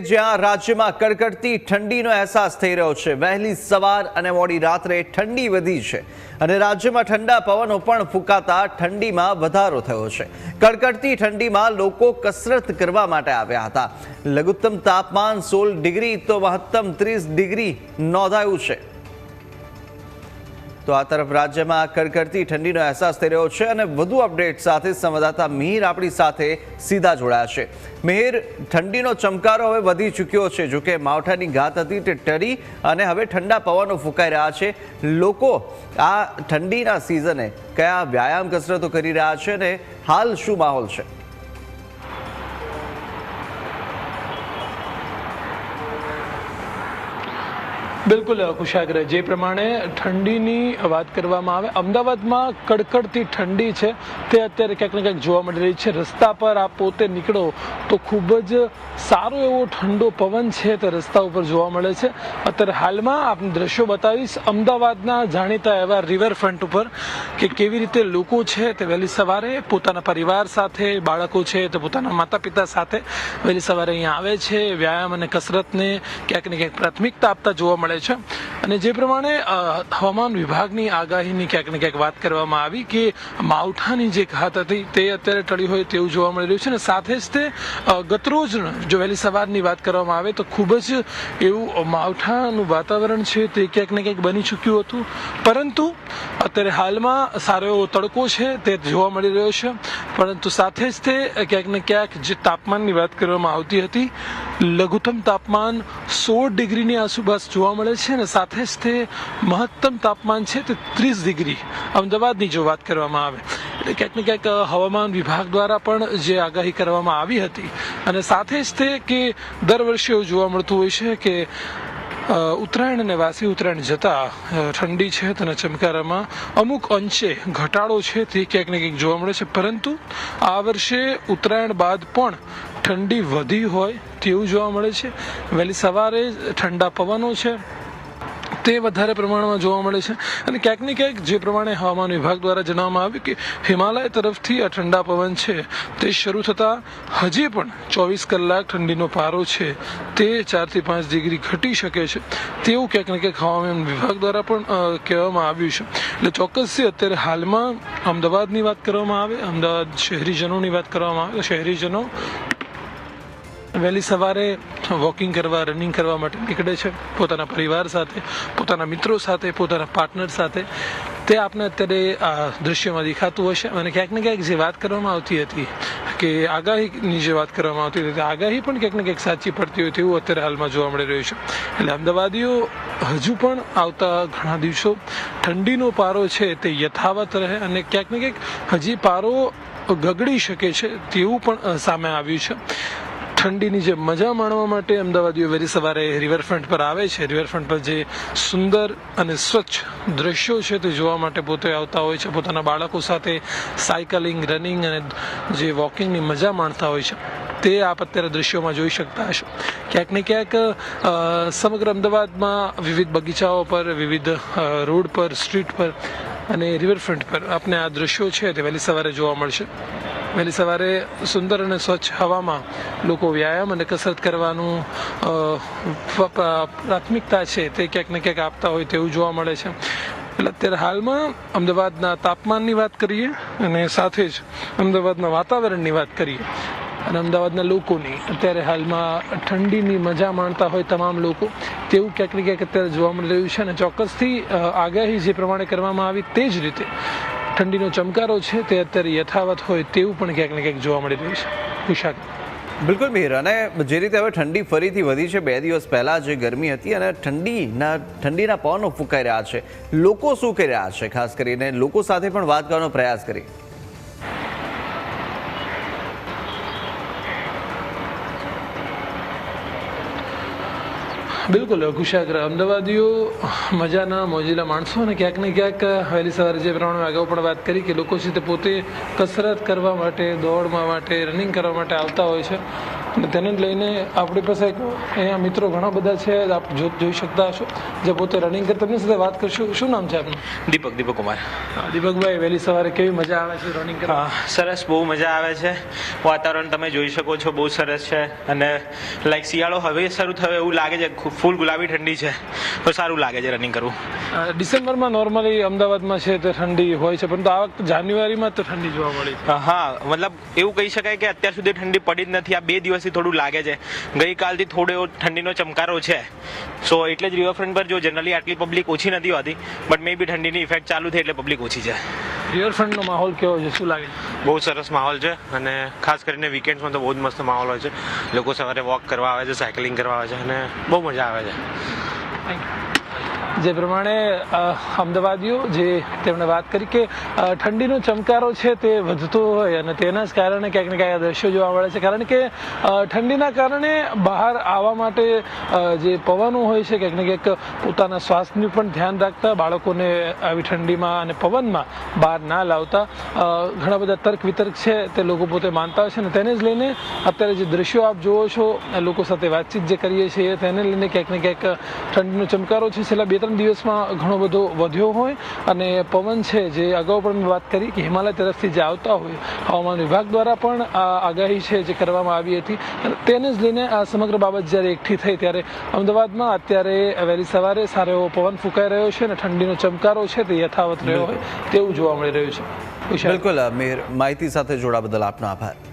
જ્યાં રાજ્યમાં કડકડતી ઠંડીનો અહેસાસ થઈ રહ્યો છે. વહેલી સવાર અને મોડી રાત્રે ઠંડી વધી છે અને રાજ્યમાં ઠંડા પવનો પણ ફૂંકાતા ઠંડીમાં વધારો થયો છે. કડકડતી ઠંડીમાં લોકો કસરત કરવા માટે આવ્યા હતા. લઘુત્તમ તાપમાન સોળ ડિગ્રી તો મહત્તમ ત્રીસ ડિગ્રી નોંધાયું છે. તો આ તરફ રાજ્યમાં કડકડતી ઠંડીનો અહેસાસ થઈ રહ્યો છે અને વધુ અપડેટ સાથે સંવાદદાતા મિહિર આપણી સાથે સીધા જોડાયા છે. મિહિર ઠંડીનો ચમકારો હવે વધી ચૂક્યો છે. જોકે માવઠાની ઘાત હતી તે ટરી અને હવે ઠંડા પવનો ફૂંકાઈ રહ્યા છે. લોકો આ ઠંડીના સિઝને કયા વ્યાયામ કસરતો કરી રહ્યા છે અને હાલ શું માહોલ છે? બિલકુલ કુશાગ્ર. જે પ્રમાણે ઠંડીની વાત કરવામાં આવે, અમદાવાદમાં કડકડતી ઠંડી છે. તે અત્યારે ક્યાંક ને ક્યાંક જોવા મળી રહી છે. રસ્તા પર આપ પોતે નીકળો તો ખૂબ જ સારો એવો ઠંડો પવન છે તે રસ્તા ઉપર જોવા મળે છે. અત્યારે હાલમાં આપને દ્રશ્યો બતાવીશ. અમદાવાદના જાણીતા એવા રિવરફ્રન્ટ ઉપર કે કેવી રીતે લોકો છે તે વહેલી સવારે પોતાના પરિવાર સાથે, બાળકો છે તે પોતાના માતા પિતા સાથે વહેલી સવારે અહીંયા આવે છે. વ્યાયામ અને કસરતને ક્યાંક ને ક્યાંક પ્રાથમિકતા આપતા જોવા મળે છે. અને જે પ્રમાણે હવામાન વિભાગની આગાહીની ક્યાંક ને ક્યાંક વાત કરવામાં આવી કે માવઠાની જે ઘાત હતી તે અત્યારે ટળી હોય તેવું જોવા મળી રહ્યું છે. અને સાથે જ તે ગતરોજ જો વહેલી સવારની વાત કરવામાં આવે તો ખૂબ જ એવું માવઠાનું વાતાવરણ છે તે ક્યાંક ને ક્યાંક બની ચૂક્યું હતું. પરંતુ અત્યારે હાલમાં સારો એવો તડકો છે તે જોવા મળી રહ્યો છે. પરંતુ સાથે જ તે ક્યાંક ને ક્યાંક જે તાપમાનની વાત કરવામાં આવતી હતી લઘુત્તમ તાપમાન સોળ ડિગ્રીની આસુપાસ જોવા મળે છે અને સાથે જ તે મહત્તમ તાપમાન છે તે ત્રીસ ડિગ્રી અમદાવાદની જો વાત કરવામાં આવે. એટલે ક્યાંક ને ક્યાંક હવામાન વિભાગ દ્વારા પણ જે આગાહી કરવામાં આવી હતી અને સાથે જ તે કે દર વર્ષે એવું જોવા મળતું હોય છે કે ઉત્તરાયણ અને વાસી ઉત્તરાયણ જતા ઠંડી છે તેના ચમકારામાં અમુક અંશે ઘટાડો છે તે ક્યાંક ને ક્યાંક જોવા મળે છે. પરંતુ આ વર્ષે ઉત્તરાયણ બાદ પણ ઠંડી વધી હોય તેવું જોવા મળે છે. વહેલી સવારે ઠંડા પવનો છે. તે વધારે પ્રમાણમાં જોવા મળે છે. અને ક્યાંક ને ક્યાંક જે પ્રમાણે હવામાન વિભાગ દ્વારા જણાવવામાં આવ્યું કે હિમાલય તરફથી આ ઠંડા પવન છે તે શરૂ થતાં હજી પણ ચોવીસ કલાક ઠંડીનો પારો છે તે ચારથી પાંચ ડિગ્રી ઘટી શકે છે. તેવું ક્યાંક ને ક્યાંક હવામાન વિભાગ દ્વારા પણ કહેવામાં આવ્યું છે. એટલે ચોક્કસથી અત્યારે હાલમાં અમદાવાદની વાત કરવામાં આવે, અમદાવાદ શહેરીજનોની વાત કરવામાં આવે શહેરીજનો વહેલી સવારે વોકિંગ કરવા, રનિંગ કરવા માટે નીકળે છે. પોતાના પરિવાર સાથે, પોતાના મિત્રો સાથે, પોતાના પાર્ટનર સાથે. તે આપને અત્યારે આ દૃશ્યમાં દેખાતું હશે. અને ક્યાંક ને ક્યાંક જે વાત કરવામાં આવતી હતી, કે આગાહીની જે વાત કરવામાં આવતી હતી, આગાહી પણ ક્યાંક ને ક્યાંક સાચી પડતી હોય તેવું અત્યારે હાલમાં જોવા મળી રહ્યું છે. એટલે અમદાવાદીઓ હજુ પણ આવતા ઘણા દિવસો ઠંડીનો પારો છે તે યથાવત રહે અને ક્યાંક ને ક્યાંક હજી પારો ગગડી શકે છે તેવું પણ સામે આવ્યું છે. ઠંડીની જે મજા માણવા માટે અમદાવાદીઓ વહેલી સવારે રિવરફ્રન્ટ પર આવે છે. રિવરફ્રન્ટ પર જે સુંદર અને સ્વચ્છ દ્રશ્યો છે તે જોવા માટે પોતે આવતા હોય છે. પોતાના બાળકો સાથે સાયકલિંગ રનિંગ અને જે વોકિંગની મજા માણતા હોય છે. તે આપ અત્યારે દ્રશ્યોમાં જોઈ શકતા હશો. ક્યાંક ને ક્યાંક સમગ્ર અમદાવાદમાં વિવિધ બગીચાઓ પર, વિવિધ રોડ પર સ્ટ્રીટ પર અને રિવરફ્રન્ટ પર આપને આ દ્રશ્યો છે તે વહેલી સવારે જોવા મળશે. વહેલી સવારે સુંદર અને સ્વચ્છ હવામાં લોકો વ્યાયામ અને કસરત કરવાનું પ્રાથમિકતા છે તે ક્યાંક ને ક્યાંક આપતા હોય તેવું જોવા મળે છે. એટલે અત્યારે હાલમાં અમદાવાદના તાપમાનની વાત કરીએ અને સાથે જ અમદાવાદના વાતાવરણની વાત કરીએ અને અમદાવાદના લોકોની. અત્યારે હાલમાં ઠંડીની મજા માણતા હોય તમામ લોકો. તેવું ક્યાંક ને ક્યાંક અત્યારે જોવા મળી રહ્યું છે અને ચોક્કસથી આગાહી જે પ્રમાણે કરવામાં આવી તે જ રીતે. ઠંડીનો ચમકારો છે તે અત્યારે યથાવત હોય તેવું પણ ક્યાંક ને ક્યાંક જોવા મળી રહ્યું છે. કુશાક બિલકુલ મિહિર, અને જે રીતે હવે ઠંડી ફરીથી વધી છે, બે દિવસ પહેલા જે ગરમી હતી અને ઠંડીના ઠંડીના પવનો ફૂંકાઈ રહ્યા છે. લોકો શું કરી રહ્યા છે? ખાસ કરીને લોકો સાથે પણ વાત કરવાનો પ્રયાસ કરી બિલકુલ કુશાગ્ર અમદાવાદીઓ, મજાના, મોજીલા માણસો અને ક્યાંક ને ક્યાંક વહેલી સવારે જે પ્રમાણે અગાઉ પણ વાત કરી કે લોકો છે તે પોતે કસરત કરવા માટે દોડવા માટે રનિંગ કરવા માટે આવતા હોય છે. અને તેને જ લઈને આપણી પાસે અહીંયા મિત્રો ઘણા બધા છે આપ જોઈ શકતા હશો જે પોતે રનિંગ કરતા તેમની સાથે વાત કરશું. શું નામ છે આપનું? દીપક દીપક કુમાર. દીપકભાઈ વહેલી સવારે કેવી મજા આવે છે રનિંગ કરવા? સરસ બહુ મજા આવે છે. વાતાવરણ તમે જોઈ શકો છો બહુ સરસ છે. અને લાઈક શિયાળો હવે શરૂ થયો એવું લાગે છે ફૂલ ગુલાબી ઠંડી છે. તો સારું લાગે છે રનિંગ કરવું. ડિસેમ્બરમાં નોર્મલી અમદાવાદમાં છે તે ઠંડી હોય છે પરંતુ આ વખતે જાન્યુઆરીમાં તો ઠંડી જોવા મળી હા મતલબ એવું કહી શકાય કે અત્યાર સુધી ઠંડી પડી જ નથી આ બે દિવસથી થોડું લાગે છે. ગઈકાલથી થોડો એવો ઠંડીનો ચમકારો છે. સો એટલે જ રિવરફ્રન્ટ પર જો જનરલી આટલી પબ્લિક ઓછી નથી હોતી બટ મે બી ઠંડીની ઇફેક્ટ ચાલુ થઈ એટલે પબ્લિક ઓછી છે. રિવરફ્રન્ટનો માહોલ કેવો છે? શું લાગે બહુ સરસ માહોલ છે અને ખાસ કરીને વીકેન્ડ્સમાં તો બહુ જ મસ્ત માહોલ હોય છે. લોકો સવારે વોક કરવા આવે છે સાયકલિંગ કરવા આવે છે અને બહુ મજા આવે છે. Thank you. જે પ્રમાણે અમદાવાદીઓ જે તેમણે વાત કરી કે ઠંડીનો ચમકારો છે તે વધતો હોય અને તેના જ કારણે ક્યાંક ને ક્યાંક દ્રશ્યો જોવા મળે છે. કારણ કે ઠંડીના કારણે બહાર આવવા માટે જે પવનો હોય છે ક્યાંક ને ક્યાંક પોતાના સ્વાસ્થ્યનું પણ ધ્યાન રાખતા બાળકોને આવી ઠંડીમાં અને પવનમાં બહાર ના લાવતા ઘણા બધા તર્ક વિતર્ક છે તે લોકો પોતે માનતા હોય છે અને તેને જ લઈને અત્યારે જે દ્રશ્યો આપ જુઓ છો, લોકો સાથે વાતચીત જે કરીએ છીએ, તેને લઈને ક્યાંક ને ક્યાંક ઠંડીનો ચમકારો છે. છેલ્લા બે ત્રણ દિવસમાં ઘણો બધો વધ્યો હોય અને પવન છે જે અગાઉ પણ મેં વાત કરી કે હિમાલય તરફથી જે આવતા હોય હવામાન વિભાગ દ્વારા પણ આ આગાહી છે જે કરવામાં આવી હતી. તેને જ લઈને આ સમગ્ર બાબત જ્યારે એકઠી થઈ ત્યારે અમદાવાદમાં અત્યારે વહેલી સવારે સારો એવો પવન ફૂંકાઈ રહ્યો છે અને ઠંડીનો ચમકારો છે તે યથાવત રહ્યો હોય તેવું જોવા મળી રહ્યું છે. બિલકુલ મેહર માહિતી સાથે જોડા બદલ આપનો આભાર.